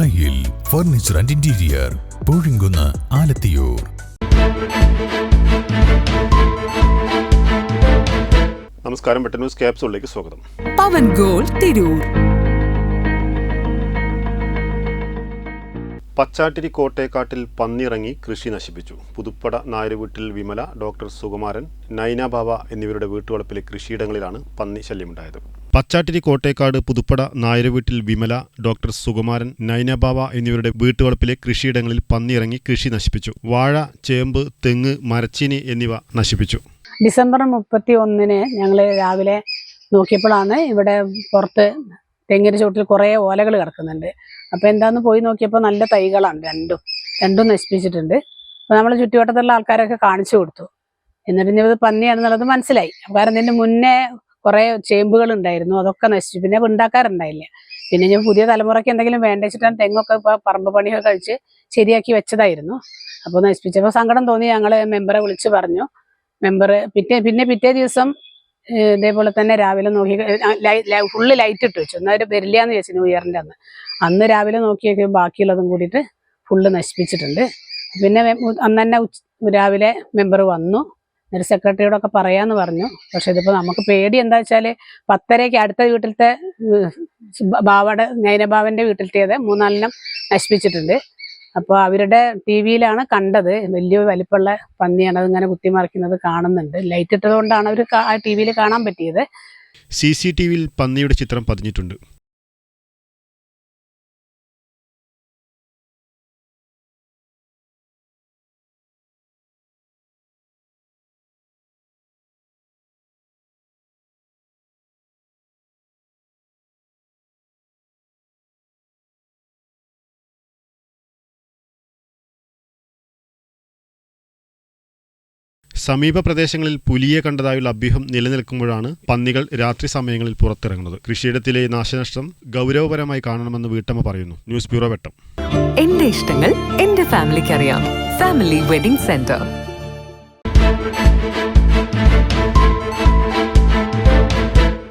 Thayyil furniture and interior Poozhikunnu Alathiyur. നമസ്കാരം പെട്ടെന്ന് news ക്യാപ്സൂളിലേക്ക് സ്വാഗതം. പവൻ ഗോൾ തിരൂർ. പച്ചാട്ടിരി കോട്ടേക്കാട്ടിൽ പന്നിറങ്ങി കൃഷി നശിപ്പിച്ചു. പുതുപ്പട നായര് വീട്ടിൽ വിമല ഡോക്ടർ സുകുമാരൻ നൈന ബാബ എന്നിവരുടെ വീട്ടുവളപ്പിലെ കൃഷിയിടങ്ങളിലാണ് പന്നി ശല്യമുണ്ടായത്. പച്ചാട്ടിരി കോട്ടേക്കാട് പുതുപ്പട നായരവീട്ടിൽ വിമല ഡോക്ടർ സുകുമാരൻ നൈനബാവ എന്നിവരുടെ വീട്ടുവളപ്പിലെ കൃഷിയിടങ്ങളിൽ പന്നിയിറങ്ങി കൃഷി നശിപ്പിച്ചു. വാഴ ചേമ്പ് തെങ്ങ് മരച്ചീനി എന്നിവ നശിപ്പിച്ചു. ഡിസംബർ മുപ്പത്തി ഒന്നിന് ഞങ്ങൾ രാവിലെ നോക്കിയപ്പോഴാണ് ഇവിടെ പുറത്ത് തെങ്ങിന് ചുവട്ടിൽ കുറേ ഓലകൾ കിടക്കുന്നുണ്ട്. അപ്പോൾ എന്താന്ന് പോയി നോക്കിയപ്പോൾ നല്ല തൈകളാണ് രണ്ടും. രണ്ടും നശിപ്പിച്ചിട്ടുണ്ട്. അപ്പോൾ നമ്മൾ ചുറ്റുവട്ടത്തുള്ള ആൾക്കാരൊക്കെ കാണിച്ചു കൊടുത്തു. എന്നിട്ട് ഇനി ഇത് പന്നിയാണെന്നുള്ളത് മനസ്സിലായി. കാരണം ഇതിന്റെ മുന്നേ കുറേ ചേമ്പുകൾ ഉണ്ടായിരുന്നു അതൊക്കെ നശിച്ചു. പിന്നെ ഉണ്ടാക്കാറുണ്ടായില്ല. പിന്നെ ഞാൻ പുതിയ തലമുറയ്ക്ക് എന്തെങ്കിലും വേണ്ട തെങ്ങൊക്കെ ഇപ്പോൾ പറമ്പ് പണിയൊക്കെ കഴിച്ച് ശരിയാക്കി വെച്ചതായിരുന്നു. അപ്പോൾ നശിപ്പിച്ചപ്പോൾ സങ്കടം തോന്നി. ഞങ്ങൾ മെമ്പറെ വിളിച്ച് പറഞ്ഞു. മെമ്പർ പിറ്റേ പിന്നെ പിറ്റേ ദിവസം ഇതേപോലെ തന്നെ രാവിലെ നോക്കി ഫുള്ള് ലൈറ്റ് ഇട്ട് വെച്ചു. എന്നാൽ വരില്ല എന്ന് ചോദിച്ചു ന്യൂ ഇയറിന്റെ അന്ന്. അന്ന് രാവിലെ നോക്കിയൊക്കെ ബാക്കിയുള്ളതും കൂടിയിട്ട് ഫുള്ള് നശിപ്പിച്ചിട്ടുണ്ട്. പിന്നെ അന്ന് തന്നെ രാവിലെ മെമ്പർ വന്നു. എന്നിട്ട് സെക്രട്ടറിയോടൊക്കെ പറയാന്ന് പറഞ്ഞു. പക്ഷെ ഇതിപ്പോൾ നമുക്ക് പേടി എന്താ വെച്ചാൽ പത്തരയ്ക്ക് അടുത്ത വീട്ടിലത്തെ ബാവയുടെ നൈനബാവന്റെ വീട്ടിലത്തേത് മൂന്നാലെണ്ണം നശിപ്പിച്ചിട്ടുണ്ട്. അപ്പോൾ അവരുടെ ടി വിയിലാണ് കണ്ടത്. വലിയ വലിപ്പമുള്ള പന്നിയാണ് അതിങ്ങനെ കുത്തിമറിക്കുന്നത് കാണുന്നുണ്ട്. ലൈറ്റ് ഇട്ടതുകൊണ്ടാണ് അവർ ആ ടി വിയിൽ കാണാൻ പറ്റിയത്. സി സി ടി വിയിൽ പന്നിയുടെ ചിത്രം പതിഞ്ഞിട്ടുണ്ട്. സമീപ പ്രദേശങ്ങളിൽ പുലിയെ കണ്ടതായുള്ള അഭ്യൂഹം നിലനിൽക്കുമ്പോഴാണ് പന്നികൾ രാത്രി സമയങ്ങളിൽ പുറത്തിറങ്ങുന്നത്. കൃഷിയിടത്തിലെ നാശനഷ്ടം ഗൗരവപരമായി കാണണമെന്ന് വീട്ടമ്മ പറയുന്നു. News bureau Vettam. എന്റെ ഇഷ്ടങ്ങൾ എന്റെ ഫാമിലിക്ക് അറിയാം ഫാമിലി വെഡിംഗ് സെന്റർ.